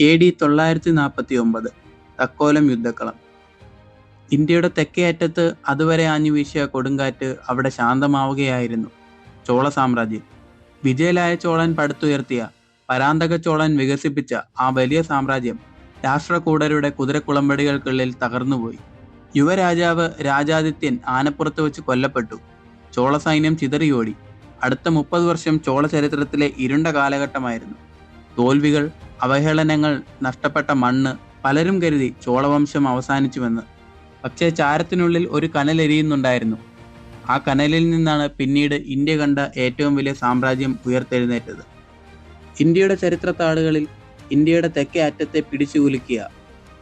A D തൊള്ളായിരത്തി നാൽപ്പത്തി ഒമ്പത് തക്കോലം യുദ്ധക്കളം. ഇന്ത്യയുടെ തെക്കേ അറ്റത്ത് അതുവരെ ആഞ്ഞു വീശിയ കൊടുങ്കാറ്റ് അവിടെ ശാന്തമാവുകയായിരുന്നു. ചോള സാമ്രാജ്യം. വിജയലായ ചോളൻ പടുത്തുയർത്തിയ പരാന്തക ചോളൻ വികസിപ്പിച്ച ആ വലിയ സാമ്രാജ്യം രാഷ്ട്രകൂടരുടെ കുതിരക്കുളമ്പടികൾക്കുള്ളിൽ തകർന്നുപോയി. യുവരാജാവ് രാജാദിത്യൻ ആനപ്പുറത്ത് വെച്ച് കൊല്ലപ്പെട്ടു. ചോള സൈന്യം ചിതറിയോടി. അടുത്ത മുപ്പത് വർഷം ചോള ചരിത്രത്തിലെ ഇരുണ്ട കാലഘട്ടമായിരുന്നു. തോൽവികൾ അവഹേളനങ്ങൾ നഷ്ടപ്പെട്ട മണ്ണ് പലരും കരുതി ചോളവംശം അവസാനിച്ചുവെന്ന്. പക്ഷേ ചാരത്തിനുള്ളിൽ ഒരു കനലെരിയുന്നുണ്ടായിരുന്നു ആ കനലിൽ നിന്നാണ് പിന്നീട് ഇന്ത്യ കണ്ട ഏറ്റവും വലിയ സാമ്രാജ്യം ഉയർത്തെഴുന്നേറ്റത്. ഇന്ത്യയുടെ ചരിത്രത്താളുകളിൽ ഇന്ത്യയുടെ തെക്കേ അറ്റത്തെ പിടിച്ചു കുലുക്കിയ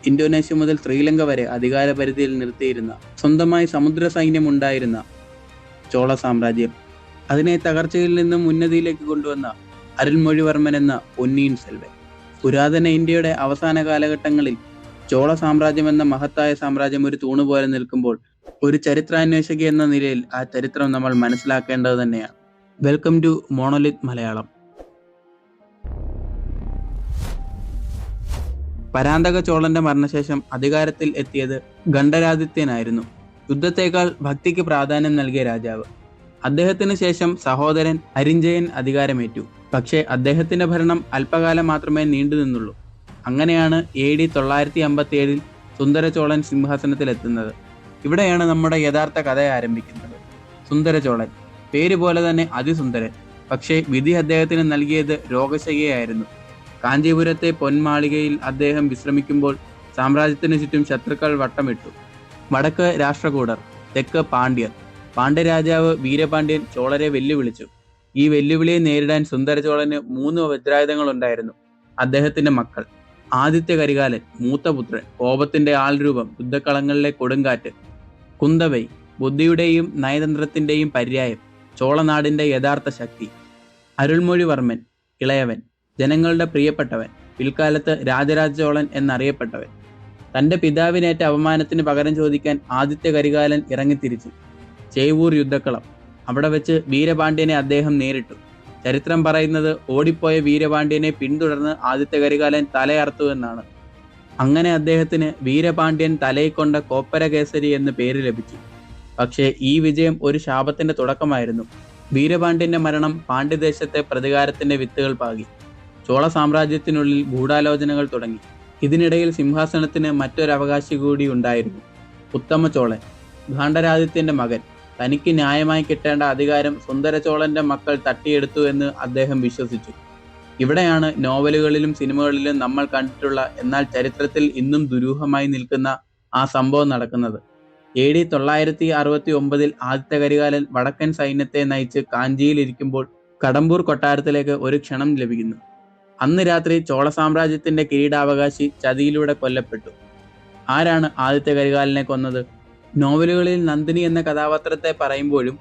ഇന്തോനേഷ്യ മുതൽ ശ്രീലങ്ക വരെ അധികാര പരിധിയിൽ നിർത്തിയിരുന്ന സ്വന്തമായി സമുദ്ര സൈന്യം ഉണ്ടായിരുന്ന ചോള സാമ്രാജ്യം അതിനെ തകർച്ചയിൽ നിന്നും ഉന്നതിയിലേക്ക് കൊണ്ടുവന്ന അരുൾമൊഴിവർമ്മൻ എന്ന പൊന്നിയിൻ സെൽവൻ. പുരാതന ഇന്ത്യയുടെ അവസാന കാലഘട്ടങ്ങളിൽ ചോള സാമ്രാജ്യം എന്ന മഹത്തായ സാമ്രാജ്യം ഒരു തൂണുപോലെ നിൽക്കുമ്പോൾ ഒരു ചരിത്രാന്വേഷക എന്ന നിലയിൽ ആ ചരിത്രം നമ്മൾ മനസ്സിലാക്കേണ്ടത് തന്നെയാണ്. Welcome to monolith Malayalam. Parantaka ചോളന്റെ മരണശേഷം അധികാരത്തിൽ എത്തിയത് ഗണ്ഡരാദിത്യനായിരുന്നു യുദ്ധത്തേക്കാൾ ഭക്തിക്ക് പ്രാധാന്യം നൽകിയ രാജാവ്. അദ്ദേഹത്തിന് ശേഷം സഹോദരൻ അരിഞ്ചയൻ അധികാരമേറ്റു. പക്ഷേ അദ്ദേഹത്തിന്റെ ഭരണം അല്പകാലം മാത്രമേ നീണ്ടു നിന്നുള്ളൂ. അങ്ങനെയാണ് എ ഡി തൊള്ളായിരത്തി അമ്പത്തി ഏഴിൽ സുന്ദരചോളൻ സിംഹാസനത്തിലെത്തുന്നത്. ഇവിടെയാണ് നമ്മുടെ യഥാർത്ഥ കഥ ആരംഭിക്കുന്നത്. സുന്ദരചോളൻ. പേര് പോലെ തന്നെ അതിസുന്ദരൻ. പക്ഷേ വിധി അദ്ദേഹത്തിന് നൽകിയത് രോഗശയ്യയായിരുന്നു. കാഞ്ചീപുരത്തെ പൊന്മാളികയിൽ അദ്ദേഹം വിശ്രമിക്കുമ്പോൾ സാമ്രാജ്യത്തിന് ചുറ്റും ശത്രുക്കൾ വട്ടമിട്ടു. വടക്ക് രാഷ്ട്രകൂടർ തെക്ക് പാണ്ഡ്യർ. പാണ്ഡ്യരാജാവ് വീരപാണ്ഡ്യൻ ചോളരെ വെല്ലുവിളിച്ചു. ഈ വെല്ലുവിളിയെ നേരിടാൻ സുന്ദരചോളന് മൂന്ന് വജ്രായുധങ്ങളുണ്ടായിരുന്നു അദ്ദേഹത്തിന്റെ മക്കൾ. ആദിത്യ കരികാലൻ മൂത്തപുത്രൻ കോപത്തിന്റെ ആൾരൂപം യുദ്ധക്കളങ്ങളിലെ കൊടുങ്കാറ്റ് കുന്തവൈ ബുദ്ധിയുടെയും നയതന്ത്രത്തിന്റെയും പര്യായം ചോളനാടിന്റെ യഥാർത്ഥ ശക്തി. അരുൾമൊഴിവർമ്മൻ ഇളയവൻ ജനങ്ങളുടെ പ്രിയപ്പെട്ടവൻ പിൽക്കാലത്ത് രാജരാജ ചോളൻ എന്നറിയപ്പെട്ടവൻ. തന്റെ പിതാവിനേറ്റ അപമാനത്തിന് പകരം ചോദിക്കാൻ ആദിത്യ കരികാലൻ ഇറങ്ങിത്തിരിച്ചു. ചേവൂർ യുദ്ധക്കളം. അവിടെ വെച്ച് വീരപാണ്ഡ്യനെ അദ്ദേഹം നേരിട്ടു. ചരിത്രം പറയുന്നത് ഓടിപ്പോയ വീരപാണ്ഡ്യനെ പിന്തുടർന്ന് ആദിത്യ കരികാലൻ തലയർത്തു എന്നാണ്. അങ്ങനെ അദ്ദേഹത്തിന് വീരപാണ്ഡ്യൻ തലയിക്കൊണ്ട കോപ്പരകേസരി എന്ന് പേര് ലഭിച്ചു. പക്ഷേ ഈ വിജയം ഒരു ശാപത്തിന്റെ തുടക്കമായിരുന്നു. വീരപാണ്ഡ്യന്റെ മരണം പാണ്ഡ്യദേശത്തെ പ്രതികാരത്തിന്റെ വിത്തുകൾ പാകി. ചോള സാമ്രാജ്യത്തിനുള്ളിൽ ഗൂഢാലോചനകൾ തുടങ്ങി. ഇതിനിടയിൽ സിംഹാസനത്തിന് മറ്റൊരവകാശി കൂടി ഉണ്ടായിരുന്നു. ഉത്തമ ചോളൻ മകൻ. തനിക്ക് ന്യായമായി കിട്ടേണ്ട അധികാരം സുന്ദരചോളന്റെ മക്കൾ തട്ടിയെടുത്തു എന്ന് അദ്ദേഹം വിശ്വസിച്ചു. ഇവിടെയാണ് നോവലുകളിലും സിനിമകളിലും നമ്മൾ കണ്ടിട്ടുള്ള എന്നാൽ ചരിത്രത്തിൽ ഇന്നും ദുരൂഹമായി നിൽക്കുന്ന ആ സംഭവം നടക്കുന്നത്. എ ഡി തൊള്ളായിരത്തി അറുപത്തി ഒമ്പതിൽ ആദിത്യ കരികാലൻ വടക്കൻ സൈന്യത്തെ നയിച്ച് കാഞ്ചിയിൽ ഇരിക്കുമ്പോൾ കടമ്പൂർ കൊട്ടാരത്തിലേക്ക് ഒരു ക്ഷണം ലഭിക്കുന്നു. അന്ന് രാത്രി ചോള സാമ്രാജ്യത്തിന്റെ കിരീടാവകാശി ചതിയിലൂടെ കൊല്ലപ്പെട്ടു. ആരാണ് ആദിത്യ കരികാലനെ കൊന്നത്? നോവലുകളിൽ നന്ദിനി എന്ന കഥാപാത്രത്തെ പറയുമ്പോഴും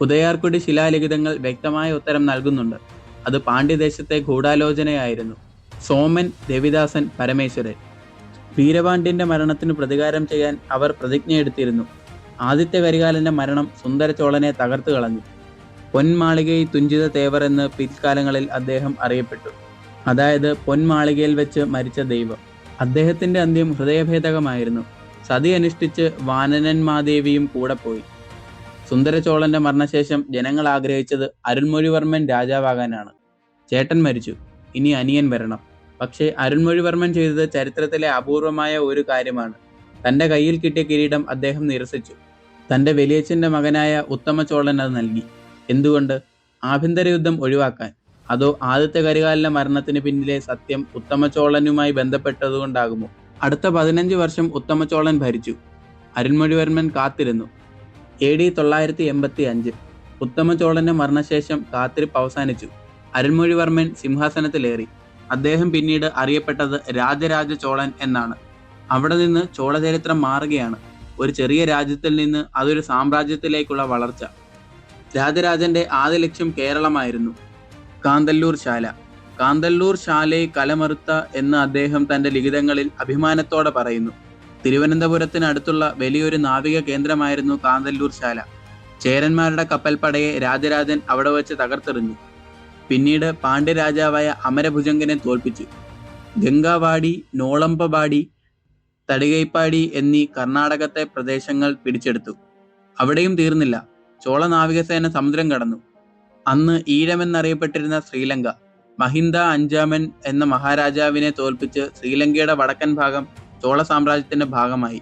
ഉദയാർക്കുടി ശിലാലിഖിതങ്ങൾ വ്യക്തമായ ഉത്തരം നൽകുന്നുണ്ട്. അത് പാണ്ഡ്യദേശത്തെ ഗൂഢാലോചനയായിരുന്നു. സോമൻ രവിദാസൻ പരമേശ്വരൻ. വീരപാണ്ഡ്യന്റെ മരണത്തിന് പ്രതികാരം ചെയ്യാൻ അവർ പ്രതിജ്ഞയെടുത്തിരുന്നു. ആദിത്യ കരികാലന്റെ മരണം സുന്ദരചോളനെ തകർത്തു കളഞ്ഞു. പൊന്മാളികയിൽ തുഞ്ചിത തേവർ എന്ന് പിൽക്കാലങ്ങളിൽ അദ്ദേഹം അറിയപ്പെട്ടു. അതായത് പൊന്മാളികയിൽ വെച്ച് മരിച്ച ദൈവം. അദ്ദേഹത്തിന്റെ അന്ത്യം ഹൃദയഭേദകമായിരുന്നു. സതി അനുഷ്ഠിച്ച് വാനനന്മാദേവിയും കൂടെ പോയി. സുന്ദരചോളന്റെ മരണശേഷം ജനങ്ങൾ ആഗ്രഹിച്ചത് അരുൺമൊഴിവർമ്മൻ രാജാവാകാനാണ്. ചേട്ടൻ മരിച്ചു. ഇനി അനിയൻ വരണം. പക്ഷേ അരുൺമൊഴിവർമ്മൻ ചെയ്തത് ചരിത്രത്തിലെ അപൂർവമായ ഒരു കാര്യമാണ്. തന്റെ കയ്യിൽ കിട്ടിയ കിരീടം അദ്ദേഹം നിരസിച്ചു. തന്റെ വലിയച്ഛന്റെ മകനായ ഉത്തമ ചോളൻ അത് നൽകി. എന്തുകൊണ്ട്? ആഭ്യന്തര യുദ്ധം ഒഴിവാക്കാൻ. അതോ ആദ്യത്തെ കരികാലിന്റെ മരണത്തിന് പിന്നിലെ സത്യം ഉത്തമചോളനുമായി ബന്ധപ്പെട്ടതുകൊണ്ടാകുമോ? അടുത്ത പതിനഞ്ച് വർഷം ഉത്തമചോളൻ ഭരിച്ചു. അരുൺമൊഴിവർമ്മൻ കാത്തിരുന്നു. എ ഡി തൊള്ളായിരത്തി എൺപത്തി അഞ്ച് ഉത്തമചോളന്റെ മരണശേഷം കാത്തിരിപ്പ് അവസാനിച്ചു. അരുൺമൊഴിവർമ്മൻ സിംഹാസനത്തിലേറി. അദ്ദേഹം പിന്നീട് അറിയപ്പെട്ടത് രാജരാജ ചോളൻ എന്നാണ്. അവിടെ നിന്ന് ചോളചരിത്രം മാറുകയാണ്. ഒരു ചെറിയ രാജ്യത്തിൽ നിന്ന് അതൊരു സാമ്രാജ്യത്തിലേക്കുള്ള വളർച്ച. രാജരാജന്റെ ആദ്യ ലക്ഷ്യം കേരളമായിരുന്നു. കാന്തല്ലൂർ ശാല. കാന്തല്ലൂർ ശാലയെ കലമറുത്ത എന്ന് അദ്ദേഹം തന്റെ ലിഖിതങ്ങളിൽ അഭിമാനത്തോടെ പറയുന്നു. തിരുവനന്തപുരത്തിനടുത്തുള്ള വലിയൊരു നാവിക കേന്ദ്രമായിരുന്നു കാന്തല്ലൂർ ശാല. ചേരന്മാരുടെ കപ്പൽപ്പടയെ രാജരാജൻ അവിടെ വെച്ച് തകർത്തെറിഞ്ഞു. പിന്നീട് പാണ്ഡ്യരാജാവായ അമരഭുജങ്കനെ തോൽപ്പിച്ചു. ഗംഗാവാടി നോളമ്പവാടി തടികൈപ്പാടി എന്നീ കർണാടകത്തെ പ്രദേശങ്ങൾ പിടിച്ചെടുത്തു. അവിടെയും തീർന്നില്ല. ചോള നാവികസേന സമുദ്രം കടന്നു. അന്ന് ഈഴമെന്നറിയപ്പെട്ടിരുന്ന ശ്രീലങ്ക. മഹിന്ദ അഞ്ചാമൻ എന്ന മഹാരാജാവിനെ തോൽപ്പിച്ച് ശ്രീലങ്കയുടെ വടക്കൻ ഭാഗം ചോള സാമ്രാജ്യത്തിന്റെ ഭാഗമായി.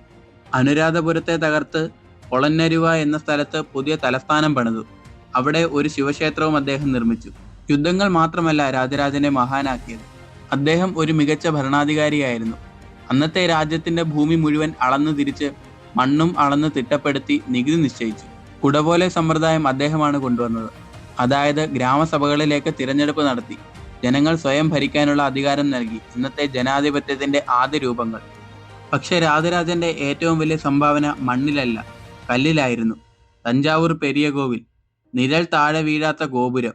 അനുരാധപുരത്തെ തകർത്ത് കൊളന്നരുവ എന്ന സ്ഥലത്ത് പുതിയ തലസ്ഥാനം പണിതു. അവിടെ ഒരു ശിവക്ഷേത്രവും അദ്ദേഹം നിർമ്മിച്ചു. യുദ്ധങ്ങൾ മാത്രമല്ല രാജരാജനെ മഹാനാക്കിയത്. അദ്ദേഹം ഒരു മികച്ച ഭരണാധികാരിയായിരുന്നു. അന്നത്തെ രാജ്യത്തിന്റെ ഭൂമി മുഴുവൻ അളന്നു തിരിച്ച് മണ്ണും അളന്ന് തിട്ടപ്പെടുത്തി നികുതി നിശ്ചയിച്ചു. കുടപോലെ സമ്പ്രദായം അദ്ദേഹമാണ് കൊണ്ടുവന്നത്. അതായത് ഗ്രാമസഭകളിലേക്ക് തിരഞ്ഞെടുപ്പ് നടത്തി. ജനങ്ങൾ സ്വയം ഭരിക്കാനുള്ള അധികാരം നൽകി. ഇന്നത്തെ ജനാധിപത്യത്തിന്റെ ആദ്യ രൂപങ്ങൾ. പക്ഷെ രാജരാജന്റെ ഏറ്റവും വലിയ സംഭാവന മണ്ണിലല്ല കല്ലിലായിരുന്നു. തഞ്ചാവൂർ പെരിയ കോവിൽ നിഴൽ താഴെ വീഴാത്ത ഗോപുരം.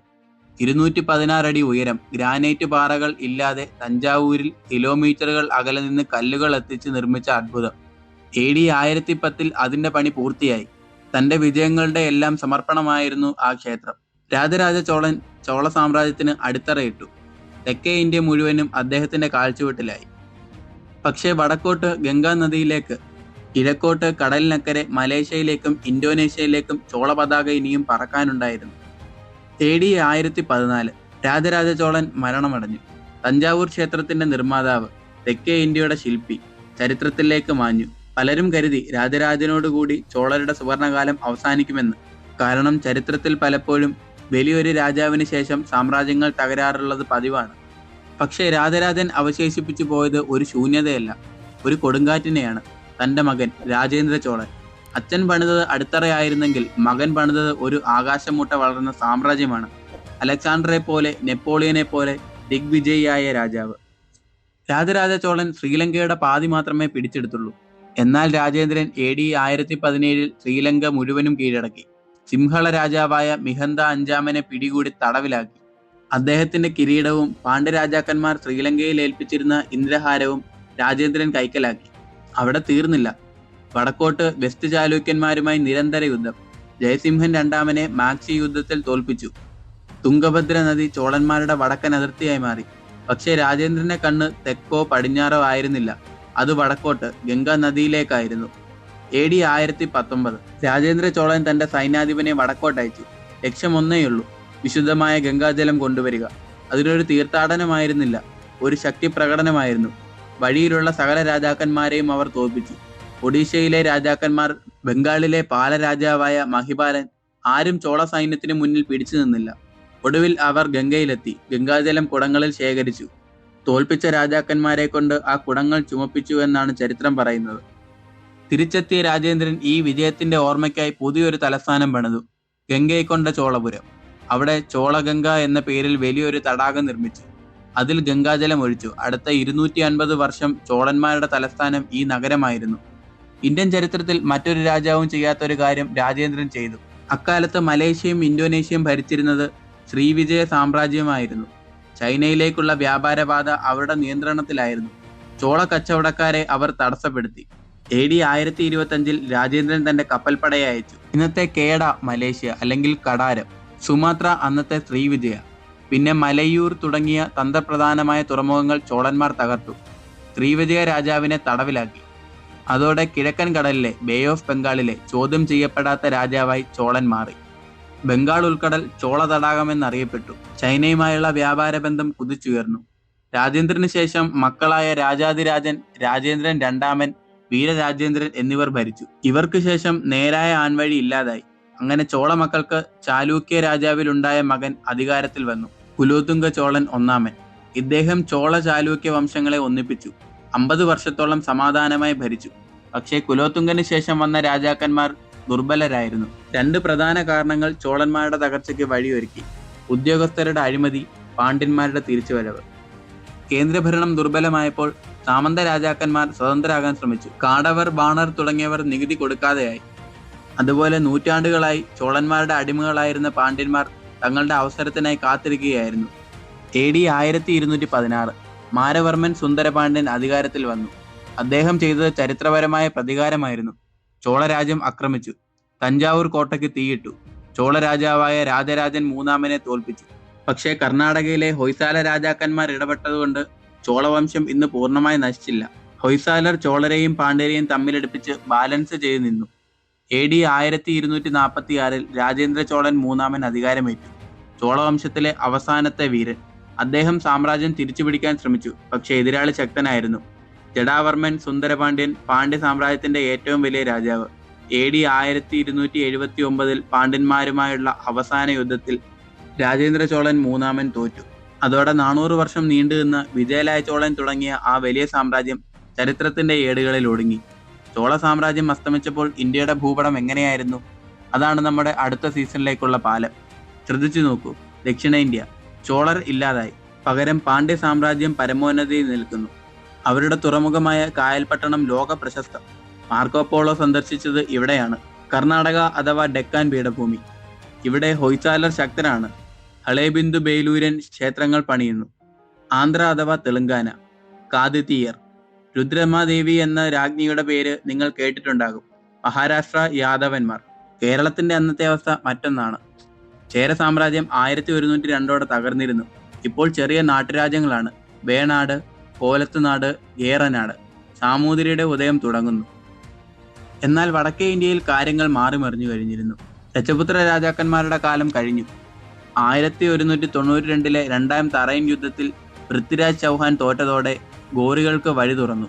ഇരുന്നൂറ്റി പതിനാറ് അടി ഉയരം. ഗ്രാനൈറ്റ് പാറകൾ ഇല്ലാതെ തഞ്ചാവൂരിൽ കിലോമീറ്ററുകൾ അകലെ നിന്ന് കല്ലുകൾ എത്തിച്ച് നിർമ്മിച്ച അത്ഭുതം. എ ഡി ആയിരത്തി പത്തിൽ അതിന്റെ പണി പൂർത്തിയായി. തന്റെ വിജയങ്ങളുടെ എല്ലാം സമർപ്പണമായിരുന്നു ആ ക്ഷേത്രം. രാജരാജ ചോളൻ ചോള സാമ്രാജ്യത്തിന് അടിത്തറയിട്ടു. തെക്കേ ഇന്ത്യ മുഴുവനും അദ്ദേഹത്തിന്റെ കാഴ്ചവെട്ടിലായി പക്ഷേ വടക്കോട്ട് ഗംഗാ നദിയിലേക്ക് കിഴക്കോട്ട് കടലിനക്കരെ മലേഷ്യയിലേക്കും ഇന്തോനേഷ്യയിലേക്കും ചോള പതാക ഇനിയും പറക്കാനുണ്ടായിരുന്നു. ഡി ആയിരത്തി പതിനാല് രാജരാജ ചോളൻ മരണമടഞ്ഞു. തഞ്ചാവൂർ ക്ഷേത്രത്തിന്റെ നിർമ്മാതാവ് തെക്കേ ഇന്ത്യയുടെ ശില്പി ചരിത്രത്തിലേക്ക് മാഞ്ഞു. പലരും കരുതി രാജരാജനോടുകൂടി ചോളരുടെ സുവർണകാലം അവസാനിക്കുമെന്ന്. കാരണം ചരിത്രത്തിൽ പലപ്പോഴും വലിയൊരു രാജാവിന് ശേഷം സാമ്രാജ്യങ്ങൾ തകരാറുള്ളത് പതിവാണ്. പക്ഷേ രാജരാജൻ അവശേഷിപ്പിച്ചു പോയത് ഒരു ശൂന്യതയല്ല ഒരു കൊടുങ്കാറ്റിനെയാണ്. തന്റെ മകൻ രാജേന്ദ്ര ചോളൻ. അച്ഛൻ പണിതത് അടിത്തറയായിരുന്നെങ്കിൽ മകൻ പണിതത് ഒരു ആകാശമുട്ട വളർന്ന സാമ്രാജ്യമാണ്. അലക്സാണ്ടറെ പോലെ നെപ്പോളിയനെ പോലെ ദിഗ്വിജയിയായ രാജാവ്. രാജരാജ ചോളൻ ശ്രീലങ്കയുടെ പാതി മാത്രമേ പിടിച്ചെടുത്തുള്ളൂ. എന്നാൽ രാജേന്ദ്രൻ എ ഡി ആയിരത്തി പതിനേഴിൽ ശ്രീലങ്ക മുഴുവനും കീഴടക്കി. സിംഹള രാജാവായ മിഹന്ത അഞ്ചാമനെ പിടികൂടി തടവിലാക്കി. അദ്ദേഹത്തിന്റെ കിരീടവും പാണ്ഡ്യരാജാക്കന്മാർ ശ്രീലങ്കയിൽ ഏൽപ്പിച്ചിരുന്ന ഇന്ദ്രഹാരവും രാജേന്ദ്രൻ കൈക്കലാക്കി. അവിടെ തീർന്നില്ല. വടക്കോട്ട് വെസ്റ്റ് ചാലൂക്യന്മാരുമായി നിരന്തര യുദ്ധം. ജയസിംഹൻ രണ്ടാമനെ മാക്സി യുദ്ധത്തിൽ തോൽപ്പിച്ചു. തുംഗഭദ്ര നദി ചോളന്മാരുടെ വടക്കൻ അതിർത്തിയായി മാറി. പക്ഷേ രാജേന്ദ്രന്റെ കണ്ണ് തെക്കോ പടിഞ്ഞാറോ ആയിരുന്നില്ല. അത് വടക്കോട്ട് ഗംഗാ നദിയിലേക്കായിരുന്നു. എ ഡി ആയിരത്തി പത്തൊമ്പത് രാജേന്ദ്ര ചോളൻ തന്റെ സൈന്യാധിപനെ വടക്കോട്ടയച്ചു. ഒന്നേയുള്ളൂ വിശുദ്ധമായ ഗംഗാജലം കൊണ്ടുവരിക. അതിനൊരു തീർത്ഥാടനമായിരുന്നില്ല ഒരു ശക്തി പ്രകടനമായിരുന്നു വഴിയിലുള്ള സകല രാജാക്കന്മാരെയും അവർ തോൽപ്പിച്ചു. ഒഡീഷയിലെ രാജാക്കന്മാർ ബംഗാളിലെ പാലരാജാവായ മഹിപാലൻ ആരും ചോള സൈന്യത്തിന് മുന്നിൽ പിടിച്ചു നിന്നില്ല. ഒടുവിൽ അവർ ഗംഗയിലെത്തി ഗംഗാജലം കുടങ്ങളിൽ ശേഖരിച്ചു. തോൽപ്പിച്ച രാജാക്കന്മാരെ കൊണ്ട് ആ കുടങ്ങൾ ചുമപ്പിച്ചു എന്നാണ് ചരിത്രം പറയുന്നത്. തിരിച്ചെത്തിയ രാജേന്ദ്രൻ ഈ വിജയത്തിന്റെ ഓർമ്മയ്ക്കായി പുതിയൊരു തലസ്ഥാനം പണിതു. ഗംഗയെക്കൊണ്ട ചോളപുരം. അവിടെ ചോളഗംഗ എന്ന പേരിൽ വലിയൊരു തടാകം നിർമ്മിച്ചു. അതിൽ ഗംഗാജലം ഒഴിച്ചു. അടുത്ത ഇരുന്നൂറ്റി അൻപത് വർഷം ചോളന്മാരുടെ തലസ്ഥാനം ഈ നഗരമായിരുന്നു. ഇന്ത്യൻ ചരിത്രത്തിൽ മറ്റൊരു രാജാവും ചെയ്യാത്ത ഒരു കാര്യം രാജേന്ദ്രൻ ചെയ്തു. അക്കാലത്ത് മലേഷ്യയും ഇന്തോനേഷ്യയും ഭരിച്ചിരുന്നത് ശ്രീവിജയ സാമ്രാജ്യമായിരുന്നു. ചൈനയിലേക്കുള്ള വ്യാപാരപാത അവരുടെ നിയന്ത്രണത്തിലായിരുന്നു. ചോള കച്ചവടക്കാരെ അവർ തടസ്സപ്പെടുത്തി. എ ഡി ആയിരത്തി ഇരുപത്തി അഞ്ചിൽ രാജേന്ദ്രൻ തന്റെ കപ്പൽപ്പടയെ അയച്ചു. ഇന്നത്തെ കേഡ മലേഷ്യ അല്ലെങ്കിൽ കടാരം സുമാത്ര അന്നത്തെ ശ്രീവിജയ പിന്നെ മലയൂർ തുടങ്ങിയ തന്ത്രപ്രധാനമായ തുറമുഖങ്ങൾ ചോളന്മാർ തകർത്തു. ശ്രീവിജയ രാജാവിനെ തടവിലാക്കി. അതോടെ കിഴക്കൻ കടലിലെ ബേ ഓഫ് ബംഗാളിലെ ചോദ്യം ചെയ്യപ്പെടാത്ത രാജാവായി ചോളൻ മാറി. ബംഗാൾ ഉൾക്കടൽ ചോള തടാകമെന്നറിയപ്പെട്ടു. ചൈനയുമായുള്ള വ്യാപാര ബന്ധം കുതിച്ചുയർന്നു. രാജേന്ദ്രന് ശേഷം മക്കളായ രാജാതിരാജൻ രാജേന്ദ്രൻ രണ്ടാമൻ വീരരാജേന്ദ്രൻ എന്നിവർ ഭരിച്ചു. ഇവർക്ക് ശേഷം നേരായ ആൺവഴി ഇല്ലാതായി. അങ്ങനെ ചോള മക്കൾക്ക് ചാലൂക്യ രാജാവിലുണ്ടായ മകൻ അധികാരത്തിൽ വന്നു. കുലോത്തുംഗ ചോളൻ ഒന്നാമൻ. ഇദ്ദേഹം ചോള ചാലൂക്യ വംശങ്ങളെ ഒന്നിപ്പിച്ചു. അമ്പത് വർഷത്തോളം സമാധാനമായി ഭരിച്ചു. പക്ഷേ കുലോത്തുംഗന് ശേഷം വന്ന രാജാക്കന്മാർ ദുർബലരായിരുന്നു. രണ്ട് പ്രധാന കാരണങ്ങൾ ചോളന്മാരുടെ തകർച്ചയ്ക്ക് വഴിയൊരുക്കി. ഉദ്യോഗസ്ഥരുടെ അഴിമതി പാണ്ഡ്യന്മാരുടെ തിരിച്ചുവരവ്. കേന്ദ്രഭരണം ദുർബലമായപ്പോൾ സാമന്ത രാജാക്കന്മാർ സ്വതന്ത്രരാകാൻ ശ്രമിച്ചു. കാടവർ ബാണർ തുടങ്ങിയവർ നികുതി കൊടുക്കാതെയായി. അതുപോലെ നൂറ്റാണ്ടുകളായി ചോളന്മാരുടെ അടിമകളായിരുന്ന പാണ്ഡ്യന്മാർ തങ്ങളുടെ അവസരത്തിനായി കാത്തിരിക്കുകയായിരുന്നു. എ ഡി ആയിരത്തി ഇരുന്നൂറ്റി പതിനാറ് മാരവർമ്മൻ സുന്ദരപാണ്ഡ്യൻ അധികാരത്തിൽ വന്നു. അദ്ദേഹം ചെയ്തത് ചരിത്രപരമായ പ്രതികാരമായിരുന്നു. ചോളരാജ്യം ആക്രമിച്ചു. തഞ്ചാവൂർ കോട്ടയ്ക്ക് തീയിട്ടു. ചോളരാജാവായ രാജരാജൻ മൂന്നാമനെ തോൽപ്പിച്ചു. പക്ഷേ കർണാടകയിലെ ഹൊയ്സാല രാജാക്കന്മാർ ഇടപെട്ടതുകൊണ്ട് ചോളവംശം ഇന്ന് പൂർണമായി നശിച്ചില്ല. ഹൊയ്സാലർ ചോളരെയും പാണ്ഡ്യരെയും തമ്മിലെടുപ്പിച്ച് ബാലൻസ് ചെയ്തു നിന്നു. എ ഡി ആയിരത്തി ഇരുന്നൂറ്റി നാൽപ്പത്തി ആറിൽ രാജേന്ദ്ര ചോളൻ മൂന്നാമൻ അധികാരമേറ്റു. ചോളവംശത്തിലെ അവസാനത്തെ വീരൻ. അദ്ദേഹം സാമ്രാജ്യം തിരിച്ചുപിടിക്കാൻ ശ്രമിച്ചു പക്ഷേ എതിരാളി ശക്തനായിരുന്നു. ജഡാവർമ്മൻ സുന്ദരപാണ്ഡ്യൻ പാണ്ഡ്യ സാമ്രാജ്യത്തിന്റെ ഏറ്റവും വലിയ രാജാവ്. എ ഡി ആയിരത്തി ഇരുന്നൂറ്റി എഴുപത്തി ഒമ്പതിൽ പാണ്ഡ്യന്മാരുമായുള്ള അവസാന യുദ്ധത്തിൽ രാജേന്ദ്ര ചോളൻ മൂന്നാമൻ തോറ്റു. അതോടെ നാനൂറ് വർഷം നീണ്ടുനിന്ന വിജയലായ ചോളൻ തുടങ്ങിയ ആ വലിയ സാമ്രാജ്യം ചരിത്രത്തിന്റെ ഏടുകളിൽ ഒടുങ്ങി. ചോള സാമ്രാജ്യം അസ്തമിച്ചപ്പോൾ ഇന്ത്യയുടെ ഭൂപടം എങ്ങനെയായിരുന്നു? അതാണ് നമ്മുടെ അടുത്ത സീസണിലേക്കുള്ള പാലം. ശ്രദ്ധിച്ചു നോക്കൂ. ദക്ഷിണേന്ത്യ. ചോളർ ഇല്ലാതായി. പകരം പാണ്ഡ്യ സാമ്രാജ്യം പരമോന്നതിയിൽ നിൽക്കുന്നു. അവരുടെ തുറമുഖമായ കായൽപട്ടണം ലോക പ്രശസ്തം മാർക്കോപോളോ സന്ദർശിച്ചത് ഇവിടെയാണ്. കർണാടക അഥവാ ഡെക്കാൻ പീഠഭൂമി. ഇവിടെ ഹൊയ്സാലർ ശക്തരാണ് ഹളേബിന്ദു ബേലൂരൻ ക്ഷേത്രങ്ങൾ പണിയുന്നു. ആന്ധ്ര അഥവാ തെലുങ്കാന. കാതിയർ രുദ്രമാദേവി എന്ന രാജ്ഞിയുടെ പേര് നിങ്ങൾ കേട്ടിട്ടുണ്ടാകും. മഹാരാഷ്ട്ര യാദവന്മാർ. കേരളത്തിന്റെ അന്നത്തെ അവസ്ഥ മറ്റൊന്നാണ്. ചേര സാമ്രാജ്യം ആയിരത്തി ഒരുന്നൂറ്റി രണ്ടോടെ തകർന്നിരുന്നു. ഇപ്പോൾ ചെറിയ നാട്ടുരാജ്യങ്ങളാണ്. വേണാട് കോലത്തുനാട് ഏറനാട്. സാമൂതിരിയുടെ ഉദയം തുടങ്ങുന്നു. എന്നാൽ വടക്കേ ഇന്ത്യയിൽ കാര്യങ്ങൾ മാറിമറിഞ്ഞു കഴിഞ്ഞിരുന്നു. രജപുത്ര രാജാക്കന്മാരുടെ കാലം കഴിഞ്ഞു. ആയിരത്തി ഒരുന്നൂറ്റി തൊണ്ണൂറ്റി രണ്ടിലെ രണ്ടാം തറൈൻ യുദ്ധത്തിൽ പൃഥ്വിരാജ് ചൗഹാൻ തോറ്റതോടെ ഗോറികൾക്ക് വഴി തുറന്നു.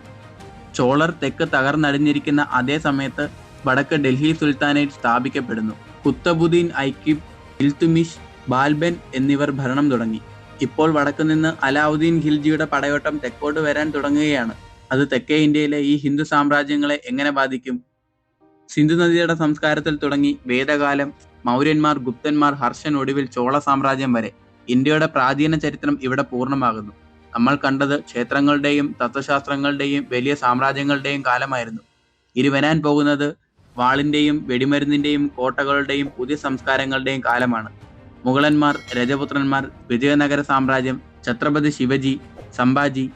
ചോളർ തെക്ക് തകർന്നടിഞ്ഞിരിക്കുന്ന അതേ സമയത്ത് വടക്ക് ഡൽഹി സുൽത്താനേറ്റ് സ്ഥാപിക്കപ്പെടുന്നു. കുത്തബുദ്ദീൻ ഐക്കിബ് ഇൽത്തുമിഷ് ബാൽബൻ എന്നിവർ ഭരണം തുടങ്ങി. ഇപ്പോൾ വടക്കു നിന്ന് അലാവുദ്ദീൻ ഖിൽജിയുടെ പടയോട്ടം തെക്കോട്ട് വരാൻ തുടങ്ങുകയാണ്. അത് തെക്കേ ഇന്ത്യയിലെ ഈ ഹിന്ദു സാമ്രാജ്യങ്ങളെ എങ്ങനെ ബാധിക്കും? സിന്ധു നദിയുടെ സംസ്കാരത്തിൽ തുടങ്ങി വേദകാലം മൗര്യന്മാർ ഗുപ്തന്മാർ ഹർഷൻ ഒടുവിൽ ചോള സാമ്രാജ്യം വരെ ഇന്ത്യയുടെ പ്രാചീന ചരിത്രം ഇവിടെ പൂർണമാകുന്നു. നമ്മൾ കണ്ടത് ക്ഷേത്രങ്ങളുടെയും തത്വശാസ്ത്രങ്ങളുടെയും വലിയ സാമ്രാജ്യങ്ങളുടെയും കാലമായിരുന്നു. ഇനി വരാൻ പോകുന്നത് വാളിന്റെയും വെടിമരുന്നിന്റെയും കോട്ടകളുടെയും പുതിയ സംസ്കാരങ്ങളുടെയും കാലമാണ്. മുഗളന്മാർ രജപുത്രന്മാർ വിജയനഗര സാമ്രാജ്യം ഛത്രപതി ശിവജി സംഭാജി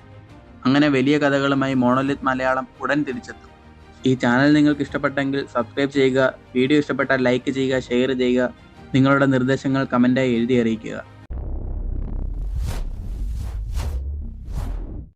അങ്ങനെ വലിയ കഥകളുമായി മോണോലിത് മലയാളം ഉടൻ തിരിച്ചെത്തും. ഈ ചാനൽ നിങ്ങൾക്ക് ഇഷ്ടപ്പെട്ടെങ്കിൽ സബ്സ്ക്രൈബ് ചെയ്യുക വീഡിയോ ഇഷ്ടപ്പെട്ടാൽ ലൈക്ക് ചെയ്യുക ഷെയർ ചെയ്യുക നിങ്ങളുടെ നിർദ്ദേശങ്ങൾ കമന്റായി എഴുതി അറിയിക്കുക.